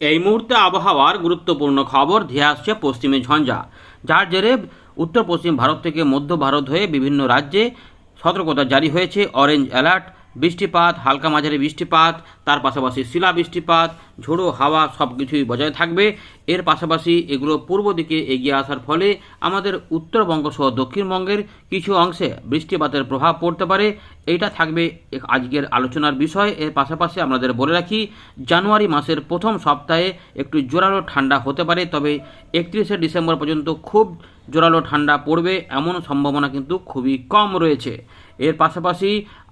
এই মুহূর্তে আবহাওয়ার গুরুত্বপূর্ণ খবর, ধেয়ে আসছে পশ্চিমে ঝঞ্ঝা। যার জেরে উত্তর পশ্চিম ভারত থেকে মধ্য ভারত হয়ে বিভিন্ন রাজ্যে সতর্কতা জারি হয়েছে অরেঞ্জ অ্যালার্ট বৃষ্টিপাত, হালকা মাঝারি বৃষ্টিপাত, তার পাশাপাশি শিলা বৃষ্টিপাত, ঝোড়ো হাওয়া সব কিছুই বজায় থাকবে। এর পাশাপাশি এগুলো পূর্ব দিকে এগিয়ে আসার ফলে আমাদের উত্তরবঙ্গ সহ দক্ষিণবঙ্গের কিছু অংশে বৃষ্টিপাতের প্রভাব পড়তে পারে। এইটা থাকবে আজকের আলোচনার বিষয়। এর পাশাপাশি আমাদের বলে রাখি, জানুয়ারি মাসের প্রথম সপ্তাহে একটু জোরালো ঠান্ডা হতে পারে, তবে একত্রিশে ডিসেম্বর পর্যন্ত খুব জোরালো ঠান্ডা পড়বে। এমন সম্ভাবনা কিন্তু খুবই কম রয়েছে। এর পাশাপাশি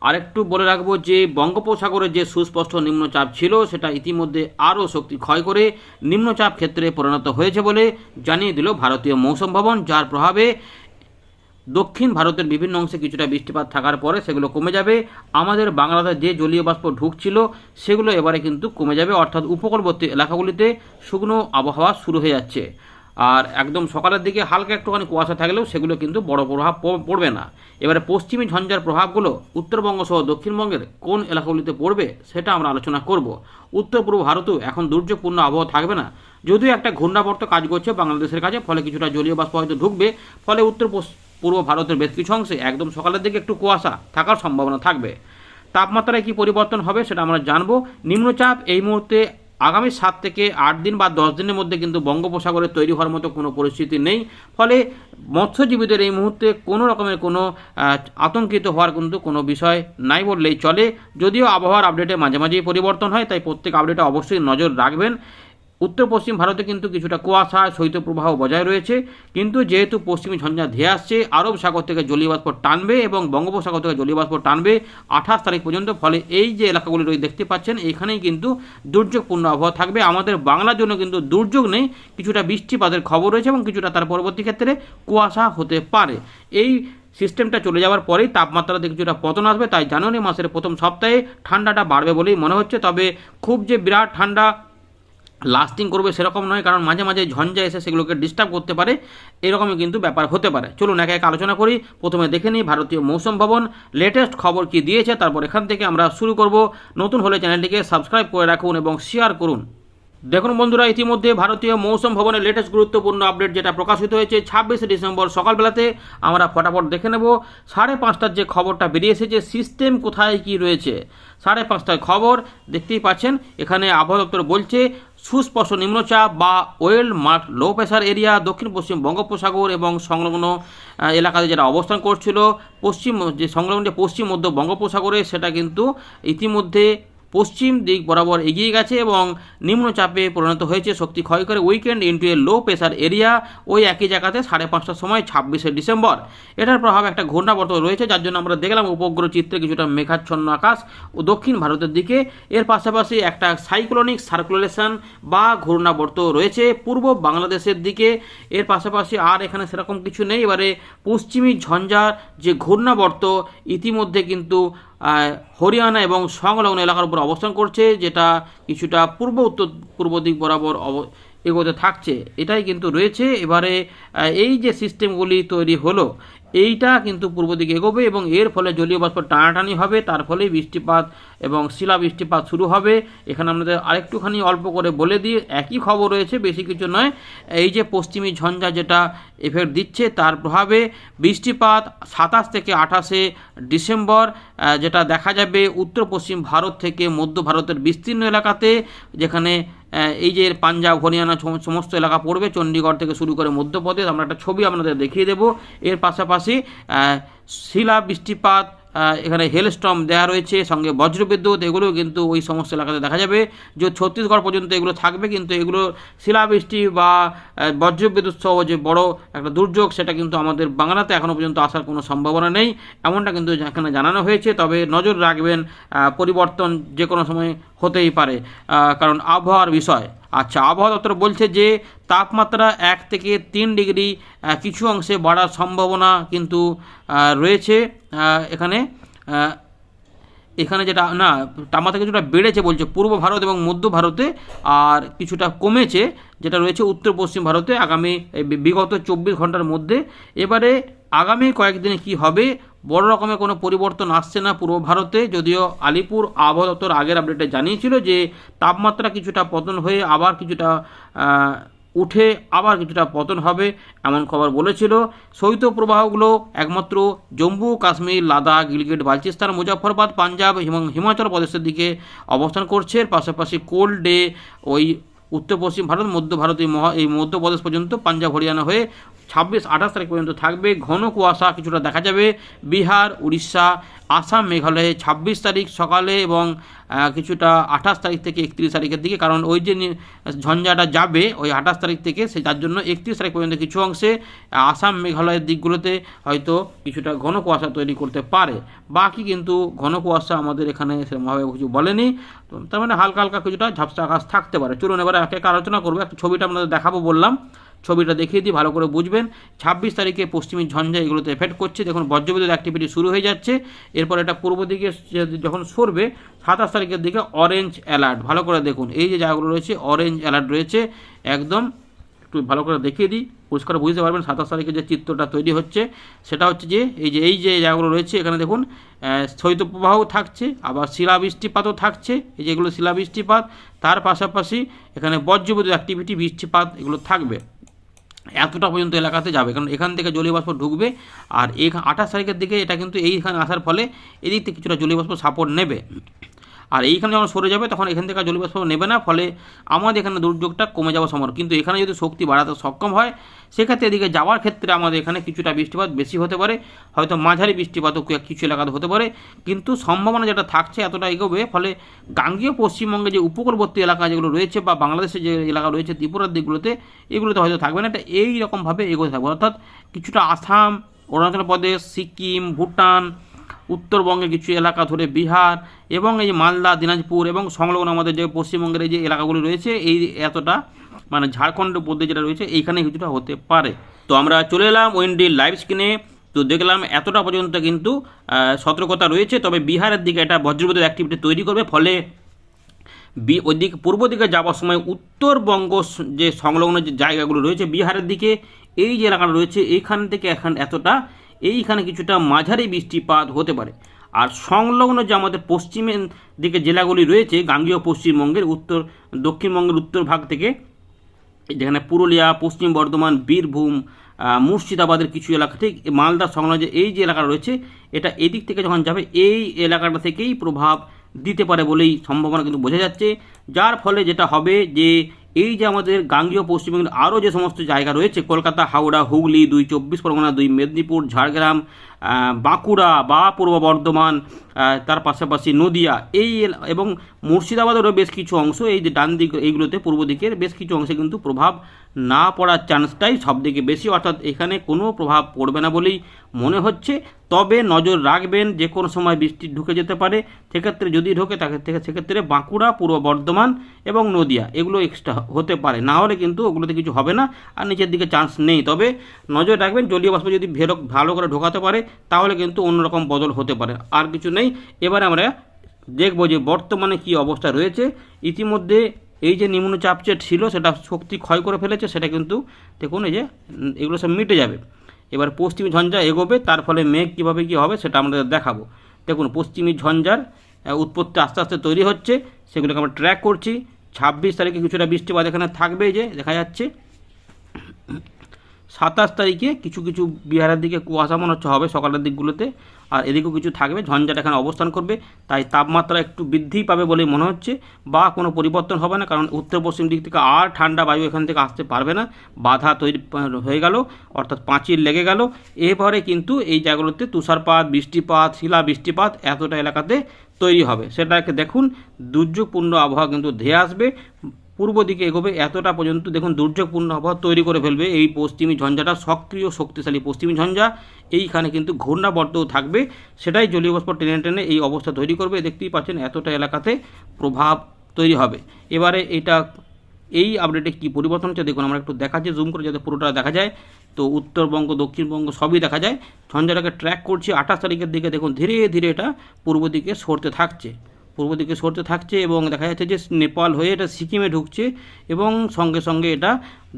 আরেকটু বলে রাখব যে বঙ্গোপসাগরে যে সুস্পষ্ট নিম্নচাপ ছিল, সেটা ইতিমধ্যে আরও শক্তি ক্ষয় করে নিম্নচাপ ক্ষেত্রে পরিণত হয়েছে বলে জানিয়ে দিল ভারতীয় মৌসুম ভবন, যার প্রভাবে দক্ষিণ ভারতের বিভিন্ন অংশে কিছুটা বৃষ্টিপাত থাকার পরে সেগুলো কমে যাবে। আমাদের বাংলাদেশ যে জলীয় বাষ্প ঢুকছিল, সেগুলো এবারে কিন্তু কমে যাবে। অর্থাৎ উপকূলবর্তী এলাকাগুলিতে শুকনো আবহাওয়া শুরু হয়ে যাচ্ছে। আর একদম সকালের দিকে হালকা একটুখানি কুয়াশা থাকলেও সেগুলো কিন্তু বড় প্রভাব পড়বে না। এবারে পশ্চিমী ঝঞ্ঝার প্রভাবগুলো উত্তরবঙ্গ সহ দক্ষিণবঙ্গের কোন এলাকাগুলিতে পড়বে সেটা আমরা আলোচনা করব। উত্তর পূর্ব ভারতেও এখন দুর্যোগপূর্ণ আবহাওয়া থাকবে না। যদিও একটা ঘূর্ণাবর্ত কাজ করছে বাংলাদেশের কাছে, ফলে কিছুটা জলীয় বাষ্প হয়তো ঢুকবে, ফলে উত্তর পূর্ব ভারতের বেশ কিছু অংশে একদম সকালের দিকে একটু কুয়াশা থাকার সম্ভাবনা থাকবে। তাপমাত্রায় কি পরিবর্তন হবে সেটা আমরা জানব। নিম্নচাপ এই মুহূর্তে আগামী সাত থেকে আট দিন বা দশ দিনের মধ্যে কিন্তু বঙ্গোপসাগরে তৈরি হওয়ার মতো কোনো পরিস্থিতি নেই। ফলে মৎস্যজীবীদের এই মুহূর্তে কোনো রকমের কোনো আতঙ্কিত হওয়ার কিন্তু কোনো বিষয় নাই বললেই চলে। যদিও আবহাওয়ার আপডেটে মাঝে মাঝেই পরিবর্তন হয়, তাই প্রত্যেক আপডেটে অবশ্যই নজর রাখবেন। উত্তর পশ্চিম ভারতে কিন্তু কিছুটা কুয়াশা শৈত্যপ্রবাহ বজায় রয়েছে। কিন্তু যেহেতু পশ্চিমী ঝঞ্ঝা ধেয়ে আসছে, আরব সাগর থেকে জলীয় বাষ্প টানবে এবং বঙ্গোপসাগর থেকে জলীয় বাষ্প টানবে আঠাশ তারিখ পর্যন্ত। ফলে এই যে এলাকাগুলি রয়ে দেখতে পাচ্ছেন, এখানেই কিন্তু দুর্যোগপূর্ণ আবহাওয়া থাকবে। আমাদের বাংলার জন্য কিন্তু দুর্যোগ নেই, কিছুটা বৃষ্টিপাতের খবর রয়েছে এবং কিছুটা তার পরবর্তী ক্ষেত্রে কুয়াশা হতে পারে। এই সিস্টেমটা চলে যাওয়ার পরেই তাপমাত্রাতে কিছুটা পতন আসবে, তাই জানুয়ারি মাসের প্রথম সপ্তাহে ঠান্ডাটা বাড়বে বলেই মনে হচ্ছে। তবে খুব যে বিরাট ঠান্ডা লাস্টিং করবে সেরকম নয়, কারণ মাঝে মাঝে ঝঞ্ঝা এসে সেগুলোকে ডিস্টার্ব করতে পারে, এরকমই কিন্তু ব্যাপার হতে পারে। চলুন একে এক আলোচনা করি। প্রথমে দেখে নিই ভারতীয় মৌসুম ভবন লেটেস্ট খবর কি দিয়েছে, তারপর এখান থেকে আমরা শুরু করব। নতুন হলে চ্যানেলটিকে সাবস্ক্রাইব করে রাখুন এবং শেয়ার করুন। দেখুন বন্ধুরা, ইতিমধ্যে ভারতীয় মৌসুম ভবনের লেটেস্ট গুরুত্বপূর্ণ আপডেট যেটা প্রকাশিত হয়েছে ছাব্বিশে ডিসেম্বর সকালবেলাতে, আমরা ফটাফট দেখে নেব। সাড়ে পাঁচটার যে খবরটা বেরিয়ে এসেছে সিস্টেম কোথায় কি রয়েছে? সাড়ে পাঁচটায় খবর দেখতেই পাচ্ছেন, এখানে আবহাওয়া দপ্তর বলছে সুস্পষ্ট নিম্নচাপ বা well marked low pressure area, দক্ষিণ, পশ্চিম বঙ্গোপসাগর এবং সংলগ্ন এলাকাতে যেটা অবস্থান করছিল, পশ্চিম, যে সংলগ্ন যে পশ্চিম মধ্য বঙ্গোপসাগরে, সেটা কিন্তু ইতিমধ্যে পশ্চিম দিক বরাবর এগিয়ে গেছে এবং নিম্নচাপে পরিণত হয়েছে শক্তি ক্ষয় করে weakened into a low pressure area ওই একই জায়গাতে সাড়ে পাঁচটার সময় ছাব্বিশে ডিসেম্বর। এটার প্রভাব একটা ঘূর্ণাবর্ত রয়েছে, যার জন্য আমরা দেখলাম উপগ্রহ চিত্রে কিছুটা মেঘাচ্ছন্ন আকাশ ও দক্ষিণ ভারতের দিকে। এর পাশাপাশি একটা সাইক্লোনিক সার্কুলেশন বা ঘূর্ণাবর্ত রয়েছে পূর্ব বাংলাদেশের দিকে। এর পাশাপাশি আর এখানে সেরকম কিছু নেই। এবারে পশ্চিমী ঝঞ্ঝার যে ঘূর্ণাবর্ত, ইতিমধ্যে কিন্তু হরিয়ানা এবং সংলগ্ন এলাকার উপর অবস্থান করছে, যেটা কিছুটা পূর্ব, উত্তর, পূর্ব দিক বরাবর অব, এগোতে থাকছে। এটাই কিন্তু রয়েছে। এবারে এই যে সিস্টেমগুলি তৈরি হলো এইটা কিন্তু পূর্ব দিকে এগোবে এবং এর ফলে জলীয় বাষ্প টানাটানি হবে, তার ফলে বৃষ্টিপাত এবং শিলা বৃষ্টিপাত শুরু হবে। এখানে আমাদের আরেকটুখানি অল্প করে বলে দিই, একই খবর রয়েছে, বেশি কিছু নয়। এই যে পশ্চিমী ঝঞ্ঝা যেটা এফেক্ট দিচ্ছে, তার প্রভাবে বৃষ্টিপাত সাতাশ থেকে আঠাশে ডিসেম্বর যেটা দেখা যাবে উত্তর পশ্চিম ভারত থেকে মধ্য ভারতের বিস্তীর্ণ এলাকাতে, যেখানে এই যে পাঞ্জাব, হরিয়ানা সম- সমস্ত এলাকা পড়বে, চণ্ডীগড় থেকে শুরু করে মধ্যপ্রদেশ, আমরা একটা ছবি আপনাদের দেখিয়ে দেব। এর পাশাপাশি শিলা, বৃষ্টিপাত এখানে হেলস্টর্ম দেওয়া রয়েছে, সঙ্গে বজ্রবিদ্যুৎ, এগুলো কিন্তু ওই সমস্ত এলাকাতে দেখা যাবে। যে ছত্তিশগড় পর্যন্ত এগুলো থাকবে, কিন্তু এগুলো শিলাবৃষ্টি বা বজ্রবিদ্যুৎ সহ যে বড় একটা দুর্যোগ, সেটা কিন্তু আমাদের বাংলাতে এখনও পর্যন্ত আসার কোনো সম্ভাবনা নেই। এমনটা কিন্তু এখানে জানানো হয়েছে, তবে নজর রাখবেন পরিবর্তন যে কোনো সময় হতেই পারে কারণ আবহাওয়ার বিষয়। আচ্ছা আবহাওয়া দপ্তর বলছে যে তাপমাত্রা এক থেকে তিন ডিগ্রি কিছু অংশে বাড়ার সম্ভাবনা কিন্তু রয়েছে এখানে এখানে যেটা, না, তাপমাত্রা কিছুটা বেড়েছে বলছে পূর্ব ভারত এবং মধ্য ভারতে, আর কিছুটা কমেছে যেটা রয়েছে উত্তর পশ্চিম ভারতে আগামী বিগত চব্বিশ ঘণ্টার মধ্যে। এবারে আগামী কয়েকদিনে কি হবে বড় রকমের কোনো পরিবর্তন আসছে না পূর্ব ভারতে, যদিও আলিপুর আবহাওয়া দপ্তর আগের আপডেটে জানিয়েছিল যে তাপমাত্রা কিছুটা পতন হয়ে আবার কিছুটা উঠে আবার কিছুটা পতন হবে এমন খবর বলেছিল। শৈত্যপ্রবাহগুলো একমাত্র জম্মু, কাশ্মীর, লাদাখ, গিলগিট, বালচিস্তান মুজাফরবাদ পাঞ্জাব এবং হিমাচল প্রদেশের দিকে অবস্থান করছে। এর পাশাপাশি কোল্ড ডে ওই উত্তর পশ্চিম ভারত, মধ্য ভারত এই মহা, এই মধ্যপ্রদেশ পর্যন্ত পাঞ্জাব, হরিয়ানা হয়ে ছাব্বিশ, আঠাশ তারিখ পর্যন্ত থাকবে। ঘন কুয়াশা কিছুটা দেখা যাবে। বিহার, উড়িষ্যা, আসাম, মেঘালয়ে, ছাব্বিশ তারিখ সকালে এবং কিছুটা আঠাশ তারিখ থেকে একত্রিশ তারিখের দিকে। কারণ ওই যে ঝঞ্ঝাটা যাবে, ওই আঠাশ তারিখ থেকে, সে তার জন্য একত্রিশ তারিখ পর্যন্ত কিছু অংশে আসাম, মেঘালয়ের দিকগুলোতে হয়তো কিছুটা ঘন কুয়াশা তৈরি করতে পারে। বাকি কিন্তু ঘন কুয়াশা আমাদের এখানে সেরকমভাবে কিছু বলেনি। তার মানে হালকা হালকা কিছুটা ঝাপসা আকাশ থাকতে পারে। চলুন এবারে এক এক আলোচনা করব। একটা ছবিটা আপনাদের দেখাবো বললাম। ছবিটা দেখিয়ে দিই ভালো করে বুঝবেন। ছাব্বিশ তারিখে পশ্চিমী ঝঞ্ঝা এগুলোতে এফেক্ট করছে। দেখুন বজ্রবিদ্যুৎ অ্যাক্টিভিটি শুরু হয়ে যাচ্ছে। এরপর এটা পূর্ব দিকে যখন সরবে সাতাশ তারিখের দিকে অরেঞ্জ অ্যালার্ট ভালো করে দেখুন এই যে জায়গাগুলো রয়েছে অরেঞ্জ অ্যালার্ট রয়েছে। একদম একটু ভালো করে দেখিয়ে দিই পরিষ্কার বুঝতে পারবেন সাতাশ তারিখে যে চিত্রটা তৈরি হচ্ছে সেটা হচ্ছে যে এই যে এই যে জায়গাগুলো রয়েছে এখানে দেখুন আহ, শৈত্যপ্রবাহও থাকছে আবার শিলাবৃষ্টিপাতও থাকছে এই যেগুলো শিলাবৃষ্টিপাত তার পাশাপাশি এখানে বজ্রবিদ্যুৎ অ্যাক্টিভিটি বৃষ্টিপাত এগুলো থাকবে। এতটা পর্যন্ত এলাকাতে যাবে। কারণ এখান থেকে জলীয় বাষ্প ঢুকবে আর এই আঠাশ তারিখের দিকে এটা কিন্তু এইখানে আসার ফলে এদিক থেকে কিছুটা জলীয় বাষ্প সাপোর্ট নেবে। আর এইখানে যখন সরে যাবে, তখন এখান থেকে জলীয় নেবে না, ফলে আমাদের এখানে দুর্যোগটা কমে যাওয়ার সম্ভব কিন্তু এখানে যদি শক্তি বাড়াতে সক্ষম হয়, সেক্ষেত্রে এদিকে যাওয়ার ক্ষেত্রে আমাদের এখানে কিছুটা বৃষ্টিপাত বেশি হতে পারে। হয়তো মাঝারি বৃষ্টিপাতও কিছু এলাকাতে হতে পারে। কিন্তু সম্ভাবনা যেটা থাকছে এতটা এগোবে, ফলে গাঙ্গীয় পশ্চিমবঙ্গে যে উপকূলবর্তী এলাকা যেগুলো রয়েছে বা বাংলাদেশের যে এলাকা রয়েছে, ত্রিপুরার দিকগুলোতে, এগুলোতে হয়তো থাকবে না। এটা এই রকমভাবে এগোতে থাকবে। অর্থাৎ কিছুটা আসাম, অরুণাচল প্রদেশ, সিকিম, ভুটান উত্তরবঙ্গের কিছু এলাকা ধরে বিহার এবং এই মালদা, দিনাজপুর এবং সংলগ্ন আমাদের যে পশ্চিমবঙ্গের এই যে এলাকাগুলি রয়েছে, এই এতটা মানে ঝাড়খণ্ডের মধ্যে যেটা রয়েছে এইখানে কিছুটা হতে পারে। তো আমরা চলে এলাম ওয়েন্ডির লাইভ স্ক্রিনে তো দেখলাম এতটা পর্যন্ত কিন্তু সতর্কতা রয়েছে, তবে বিহারের দিকে এটা বজ্রবিদ্যুৎ অ্যাক্টিভিটি তৈরি করবে। ফলে বি, ওইদিক, পূর্ব দিকে যাওয়ার সময় উত্তরবঙ্গ যে সংলগ্ন যে জায়গাগুলো রয়েছে বিহারের দিকে, এই যে এলাকাটা রয়েছে, এইখান থেকে এখান এতটা এইখানে কিছুটা মাঝারি বৃষ্টিপাত হতে পারে। আর সংলগ্ন যে আমাদের পশ্চিমের দিকে জেলাগুলি রয়েছে, গাঙ্গীয় পশ্চিমবঙ্গের উত্তর, দক্ষিণবঙ্গের উত্তর ভাগ থেকে, যেখানে পুরুলিয়া, পশ্চিম বর্ধমান, বীরভূম মুর্শিদাবাদের কিছু এলাকা ঠিক মালদা সংলগ্ন যে এই যে এলাকা রয়েছে, এটা এদিক থেকে যখন যাবে, এই এলাকাটা থেকেই প্রভাব দিতে পারে বলেই সম্ভাবনা কিন্তু বোঝা যাচ্ছে। যার ফলে যেটা হবে যে এই যে আমাদের গাঙ্গীয় পশ্চিমবঙ্গের আরও যে সমস্ত জায়গা রয়েছে, কলকাতা, হাওড়া, হুগলি, দুই চব্বিশ পরগনা, দুই মেদিনীপুর, ঝাড়গ্রাম বাঁকুড়া বা পূর্ব বর্ধমান তার পাশাপাশি নদিয়া, এই এবং মুর্শিদাবাদেরও বেশ কিছু অংশ এই যে ডান দিক, এইগুলোতে পূর্ব দিকের বেশ কিছু অংশে কিন্তু প্রভাব না পড়ার চান্সটাই সব থেকে বেশি। অর্থাৎ এখানে কোনো প্রভাব পড়বে না বলেই মনে হচ্ছে। তবে নজর রাখবেন যে কোনো সময় বৃষ্টি ঢুকে যেতে পারে। সেক্ষেত্রে যদি ঢোকে, তাকে, থেকে, সেক্ষেত্রে বাঁকুড়া, পূর্ব বর্ধমান এবং নদিয়া, এগুলো এক্সট্রা হতে পারে। না হলে কিন্তু ওগুলোতে কিছু হবে না। আর নিচের দিকে চান্স নেই। তবে নজর রাখবেন জলীয় বাষ্প যদি ভেরো, ভালো করে ঢোকাতে পারে তাহলে কিন্তু অন্যরকম বদল হতে পারে। আর কিছু নেই। এবারে আমরা দেখব যে বর্তমানে কি অবস্থা রয়েছে। ইতিমধ্যে এই যে নিম্নচাপ যে ছিল, সেটা শক্তি ক্ষয় করে ফেলেছে, সেটা কিন্তু দেখুন এই যে, এগুলো সব মিটে যাবে। এবার পশ্চিমী ঝঞ্ঝা এগোবে, তার ফলে মেঘ কীভাবে কী হবে সেটা আমরা দেখাবো। দেখুন, পশ্চিমী ঝঞ্ঝার উৎপত্তি আস্তে আস্তে তৈরি হচ্ছে। সেগুলোকে আমরা ট্র্যাক করছি। ছাব্বিশ তারিখে কিছুটা বৃষ্টিপাত এখানে থাকবে যে, দেখা যাচ্ছে। সাতাশ তারিখে কিছু কিছু বিহারের দিকে কুয়াশা মনে হচ্ছে হবে সকালের দিকগুলোতে। আর এদিকেও কিছু থাকবে, ঝঞ্ঝাটা এখানে অবস্থান করবে, তাই তাপমাত্রা একটু বৃদ্ধি পাবে বলে মনে হচ্ছে বা কোনো পরিবর্তন হবে না, কারণ উত্তর পশ্চিম দিক থেকে আর ঠান্ডা বায়ু এখান থেকে আসতে পারবে না। বাধা তৈরি হয়ে গেল, অর্থাৎ পাঁচিল লেগে গেল। এরপরে কিন্তু এই জায়গাগুলোতে তুষারপাত, বৃষ্টিপাত শিলা বৃষ্টিপাত এতটা এলাকাতে তৈরি হবে। সেটাকে দেখুন, দুর্যোগপূর্ণ আবহাওয়া কিন্তু ধেয়ে আসবে। পূর্ব দিকে এগোবে এতটা পর্যন্ত দেখুন দুর্যোগপূর্ণ আবহাওয়া তৈরি করে ফেলবে এই পশ্চিমী ঝঞ্ঝাটা সক্রিয় শক্তিশালী পশ্চিমী ঝঞ্ঝা। এইখানে কিন্তু ঘূর্ণাবর্তও থাকবে। সেটাই জলীয় বাষ্প টেনে টেনে এই অবস্থা তৈরি করবে। দেখতেই পাচ্ছেন এতটা এলাকাতে প্রভাব তৈরি হবে। এবারে এটা এই আপডেটে কি পরিবর্তন হচ্ছে দেখুন আমরা একটু দেখাচ্ছি জুম করে যাতে পুরোটা দেখা যায়। তো উত্তরবঙ্গ, দক্ষিণবঙ্গ সবই দেখা যায়। ঝঞ্ঝাটাকে ট্র্যাক করছি। আঠাশ তারিখের দিকে দেখুন ধীরে ধীরে এটা পূর্ব দিকে সরতে থাকছে। পূর্ব দিকে সরতে থাকছে এবং দেখা যাচ্ছে যে নেপাল হয়ে এটা সিকিমে ঢুকছে এবং সঙ্গে সঙ্গে এটা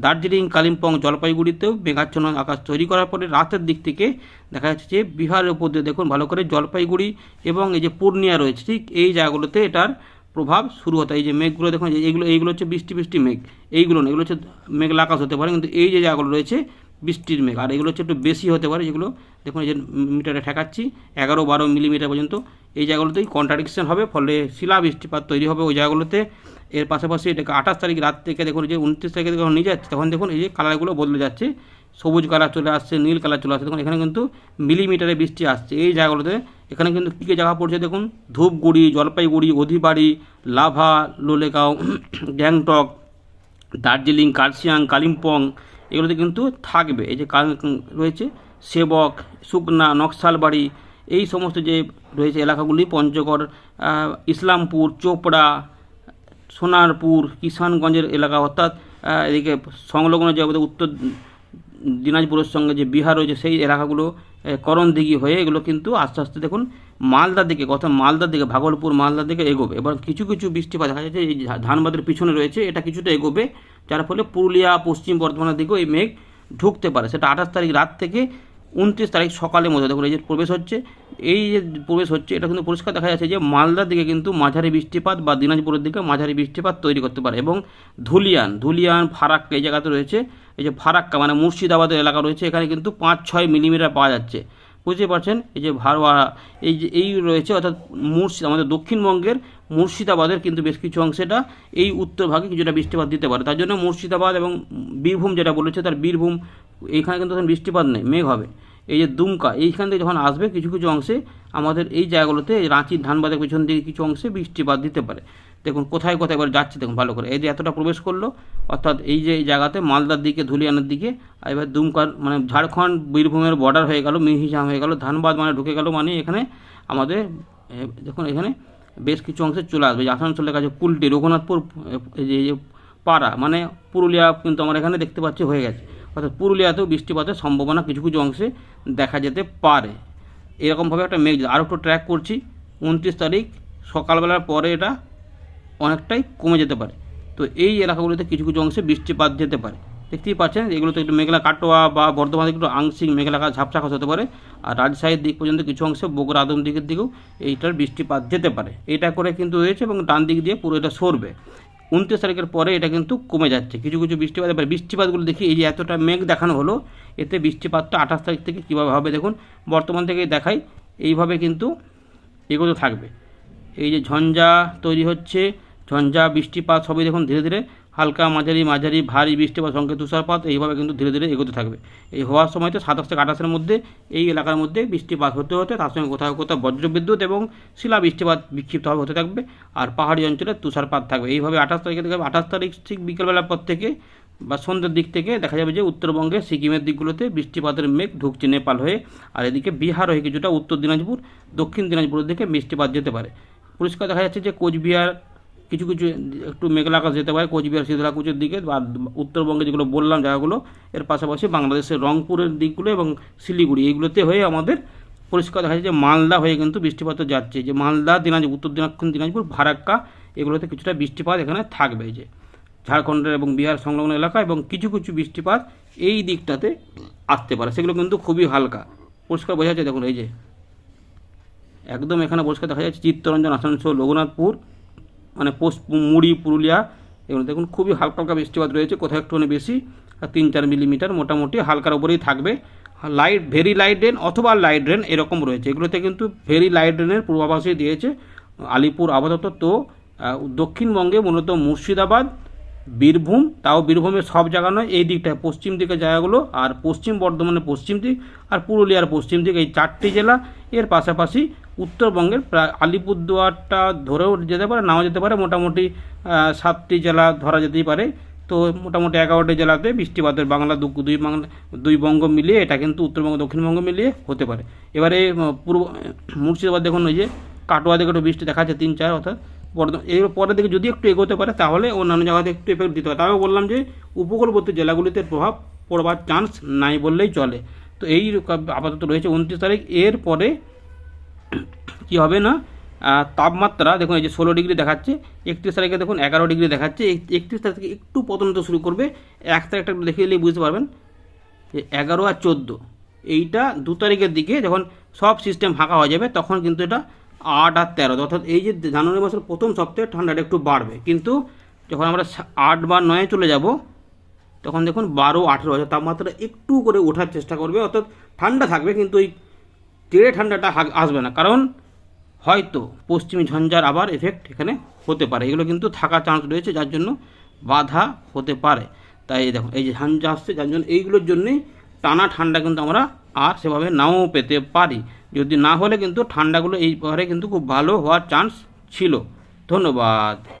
দার্জিলিং, কালিম্পং জলপাইগুড়িতেও মেঘাচ্ছন্ন আকাশ তৈরি করার পরে রাতের দিক থেকে দেখা যাচ্ছে যে বিহারের উপর দিয়ে দেখুন ভালো করে জলপাইগুড়ি এবং এই যে পূর্ণিয়া রয়েছে, ঠিক এই জায়গাগুলোতে এটার প্রভাব শুরু হতে। এই যে মেঘগুলো দেখুন এইগুলো এইগুলো হচ্ছে বৃষ্টি বৃষ্টি মেঘ এইগুলো না এগুলো হচ্ছে মেঘলা আকাশ হতে পারে, কিন্তু এই যে জায়গাগুলো রয়েছে বৃষ্টির মেঘ আর এগুলো হচ্ছে একটু বেশি হতে পারে, যেগুলো দেখুন এই যে মিটারে ঠেকাচ্ছি, এগারো বারো মিলিমিটার পর্যন্ত এই জায়গাগুলোতেই কন্ট্রাডিকশন হবে, ফলে শিলা বৃষ্টিপাত তৈরি হবে ওই জায়গাগুলোতে। এর পাশাপাশি এটাকে আঠাশ তারিখ রাত থেকে দেখুন যে উনত্রিশ তারিখে যখন নিয়ে যাচ্ছে, তখন দেখুন এই যে কালারগুলো বদলে যাচ্ছে। সবুজ কালার চলে আসছে, নীল কালার চলে আসছে। দেখুন এখানে কিন্তু মিলিমিটারে বৃষ্টি আসছে। এই জায়গাগুলোতে এখানে কিন্তু কী কী জায়গা পড়ছে দেখুন? ধূপগুড়ি, জলপাইগুড়ি, অধিবাড়ি, লাভা, লোলেগাঁও, গ্যাংটক, দার্জিলিং, কার্শিয়াং, কালিম্পং, এগুলোতে কিন্তু থাকবে। এই যে রয়েছে, সেবক সুকনা নকশালবাড়ি এই সমস্ত যে রয়েছে এলাকাগুলি, পঞ্চগড় ইসলামপুর, চোপড়া, সোনারপুর, কিষানগঞ্জের এলাকা, অর্থাৎ এদিকে সংলগ্ন যে আমাদের উত্তর দিনাজপুরের সঙ্গে যে বিহার রয়েছে, সেই এলাকাগুলো করণদিঘি হয়ে এগুলো কিন্তু আস্তে আস্তে দেখুন মালদার দিকে, অর্থাৎ মালদার দিকে, ভাগলপুর মালদার দিকে এগোবে। এবার কিছু কিছু বৃষ্টিপাত দেখা যাচ্ছে, এই ধানবাদের পিছনে রয়েছে, এটা কিছুটা এগোবে, যার ফলে পুরুলিয়া, পশ্চিম বর্ধমানের দিকেও এই মেঘ ঢুকতে পারে। সেটা আঠাশ তারিখ রাত থেকে উনত্রিশ তারিখ সকালের মধ্যে, দেখুন এই যে প্রবেশ হচ্ছে, এই যে প্রবেশ হচ্ছে, এটা কিন্তু পরিষ্কার দেখা যাচ্ছে যে মালদার দিকে কিন্তু মাঝারি বৃষ্টিপাত বা দিনাজপুরের দিকে মাঝারি বৃষ্টিপাত তৈরি করতে পারে এবং ধুলিয়ান ধুলিয়ান, ফারাক্কা এই জায়গাতে রয়েছে, এই যে ফারাক্কা মানে মুর্শিদাবাদের এলাকা রয়েছে, এখানে কিন্তু পাঁচ ছয় মিলিমিটার পাওয়া যাচ্ছে। বুঝতে পারছেন? এই যে ভারোয়া এই যে এই রয়েছে অর্থাৎ মুর্শিদ, আমাদের দক্ষিণবঙ্গের মুর্শিদাবাদের কিন্তু বেশ কিছু অংশেটা এই উত্তর ভাগে কিছুটা বৃষ্টিপাত দিতে পারে। তার জন্য মুর্শিদাবাদ এবং বীরভূম যেটা বলেছে, তার বীরভূম এইখানে কিন্তু তখন বৃষ্টিপাত নেই, মেঘ হবে। এই যে দুমকা, এইখান থেকে যখন আসবে কিছু কিছু অংশে আমাদের এই জায়গাগুলোতে রাঁচির ধানবাদের পিছন দিকে কিছু অংশে বৃষ্টিপাত দিতে পারে। দেখুন, কোথায় কোথায় এবার যাচ্ছে দেখুন ভালো করে। এই যে এতটা প্রবেশ করল, অর্থাৎ এই যে এই জায়গাতে মালদার দিকে, ধুলিয়ানের দিকে, আর এবার দুমকার মানে ঝাড়খণ্ড বীরভূমের বর্ডার হয়ে গেল, মিহিজাম হয়ে গেল, ধানবাদ মানে ঢুকে গেল মানে এখানে আমাদের দেখুন এখানে বেশ কিছু অংশে চলে আসবে। যে আসানসোলের কাছে কুলটি, রঘুনাথপুর যে পাড়া মানে পুরুলিয়া কিন্তু আমরা এখানে দেখতে পাচ্ছি হয়ে গেছে। অর্থাৎ পুরুলিয়াতেও বৃষ্টিপাতের সম্ভাবনা কিছু কিছু অংশে দেখা যেতে পারে। এরকমভাবে একটা মেঘ আরও একটু ট্র্যাক করছি, উনত্রিশ তারিখ, সকালবেলার পরে এটা অনেকটাই কমে যেতে পারে। তো এই এলাকাগুলিতে কিছু কিছু অংশে বৃষ্টিপাত যেতে পারে। দেখতেই পাচ্ছেন, এগুলোতে একটু মেঘলা কাটোয়া বা বর্ধমানে একটু আংশিক মেঘলা ঝাপসা হতে পারে। আর রাজশাহীর দিক পর্যন্ত কিছু অংশে বগুড়া আদম দিকের দিকেও এইটার বৃষ্টিপাত যেতে পারে। এটা করে কিন্তু হয়েছে এবং ডান দিক দিয়ে পুরো এটা সরবে। উনত্রিশ তারিখের পরে এটা কিন্তু কমে যাচ্ছে। কিছু কিছু বৃষ্টিপাত, এবার বৃষ্টিপাতগুলো দেখি, এই যে এতটা মেঘ দেখানো হলো, এতে বৃষ্টিপাতটা আঠাশ তারিখ থেকে কীভাবে হবে দেখুন। বর্তমান থেকে দেখাই, এইভাবে কিন্তু এগোতে থাকবে। এই যে ঝঞ্ঝা তৈরি হচ্ছে, ঝঞ্ঝা, বৃষ্টিপাত সবই দেখুন ধীরে ধীরে হালকা, মাঝারি মাঝারি, ভারী বৃষ্টিপাত সঙ্গে তুষারপাত, এইভাবে কিন্তু ধীরে ধীরে এগোতে থাকবে। এই হওয়ার সময় তো সাতাশ থেকে আঠাশের মধ্যে এই এলাকার মধ্যে বৃষ্টিপাত হতে হতে, তার সঙ্গে কোথাও কোথাও বজ্রবিদ্যুৎ এবং শিলা বৃষ্টিপাত বিক্ষিপ্তভাবে হতে থাকবে আর পাহাড়ি অঞ্চলে তুষারপাত থাকবে। এইভাবে আঠাশ তারিখে থেকে, আঠাশ তারিখ ঠিক বিকেলবেলার পর থেকে বা সন্ধ্যের দিক থেকে দেখা যাবে যে উত্তরবঙ্গে সিকিমের দিকগুলোতে বৃষ্টিপাতের মেঘ ঢুকছে নেপাল হয়ে আর এদিকে বিহার হয়ে কিছুটা উত্তর দিনাজপুর, দক্ষিণ দিনাজপুরের দিকে বৃষ্টিপাত যেতে পারে। পরিষ্কার দেখা যাচ্ছে যে কোচবিহার কিছু কিছু একটু মেঘলা আকাশ যেতে পারে, কোচবিহার শীতলাকুচের দিকে বা উত্তরবঙ্গে যেগুলো বললাম জায়গাগুলো, এর পাশাপাশি বাংলাদেশের রংপুরের দিকগুলো এবং শিলিগুড়ি, এইগুলোতে হয়ে আমাদের পরিষ্কার দেখা যাচ্ছে যে মালদা হয়ে কিন্তু বৃষ্টিপাত যাচ্ছে। যে মালদা, দিনাজপুর, উত্তর দিনাক্ষণ দিনাজপুর ফারাক্কা এগুলোতে কিছুটা বৃষ্টিপাত এখানে থাকবে। যে ঝাড়খণ্ডের এবং বিহার সংলগ্ন এলাকা এবং কিছু কিছু বৃষ্টিপাত এই দিকটাতে আসতে পারে। সেগুলো কিন্তু খুবই হালকা। পরিষ্কার বোঝা যাচ্ছে, দেখুন, এই যে একদম এখানে পরিষ্কার দেখা যাচ্ছে, চিত্তরঞ্জন, আসানসোল, রঘুনাথপুর মানে পোস্ট মুড়ি, পুরুলিয়া, এগুলো দেখুন, খুবই হালকা হালকা বৃষ্টিপাত রয়েছে, কোথাও একটুখানি বেশি, আর তিন চার মিলিমিটার মোটামুটি হালকার উপরেই থাকবে। লাইট ভেরি লাইট রেন অথবা লাইট রেন এরকম রয়েছে। এগুলোতে কিন্তু ভেরি লাইট রেনের পূর্বাভাসই দিয়েছে আলিপুর আপাতত। তো দক্ষিণবঙ্গে মূলত মুর্শিদাবাদ বীরভূম, তাও বীরভূমের সব জায়গা নয়, এই দিকটায়, পশ্চিম দিকের জায়গাগুলো আর পশ্চিম বর্ধমানের পশ্চিম দিক আর পুরুলিয়ার পশ্চিম দিক, এই চারটি জেলা, এর পাশাপাশি উত্তরবঙ্গের প্রায় আলিপুরদুয়ারটা ধরেও যেতে পারে, নাও যেতে পারে, মোটামুটি সাতটি জেলা ধরা যেতেই পারে। তো মোটামুটি এগারোটি জেলাতে বৃষ্টিপাতের বাংলা দুই বাংলা, দুই বঙ্গ মিলিয়ে এটা কিন্তু উত্তরবঙ্গ, দক্ষিণবঙ্গ মিলিয়ে হতে পারে। এবারে পূর্ব, মুর্শিদাবাদ দেখুন ওই যে, কাটোয়া দিকে একটু বৃষ্টি দেখা দেখাচ্ছে তিন চার অর্থাৎ এর পরের দিকে যদি একটু এগোতে পারে, তাহলে অন্যান্য জায়গাতে একটু এফেক্ট দিতে পারে। তাও বললাম যে, উপকূলবর্তী জেলাগুলিতে প্রভাব পড়বার চান্স নাই বললেই চলে। তো এই আপাতত রয়েছে উনত্রিশ তারিখ। এর পরে কি হবে না? তাপমাত্রা, দেখুন এই যে ষোলো ডিগ্রি দেখাচ্ছে, একত্রিশ তারিখে দেখুন এগারো ডিগ্রি দেখাচ্ছে। একত্রিশ তারিখ থেকে একটু পতন্ত শুরু করবে। এক তারিখটা দেখে নিলেই বুঝতে পারবেন যে এগারো আর চোদ্দ। এইটা দু তারিখের দিকে যখন সব সিস্টেম ফাঁকা হয়ে যাবে, তখন কিন্তু এটা আট আর তেরো। অর্থাৎ এই যে জানুয়ারি মাসের প্রথম সপ্তাহে ঠান্ডাটা একটু বাড়বে। কিন্তু যখন আমরা আট বা নয়ে চলে যাব, তখন দেখুন বারো, আঠেরো হাজার তাপমাত্রা একটু করে ওঠার চেষ্টা করবে। অর্থাৎ ঠান্ডা থাকবে, কিন্তু ওই টেরে ঠান্ডাটা আসবে না। কারণ হয়তো পশ্চিমী ঝঞ্ঝার আবার এফেক্ট এখানে হতে পারে। এগুলো কিন্তু থাকার চান্স রয়েছে, যার জন্য বাধা হতে পারে। তাই দেখুন, এই যে ঝঞ্ঝা আসছে, যার জন্য এইগুলোর জন্যই টানা ঠান্ডা কিন্তু আমরা আর সেভাবে নাও পেতে পারি। যদি না হলে কিন্তু ঠান্ডাগুলো এই পরে কিন্তু খুব ভালো হওয়ার চান্স ছিল। ধন্যবাদ।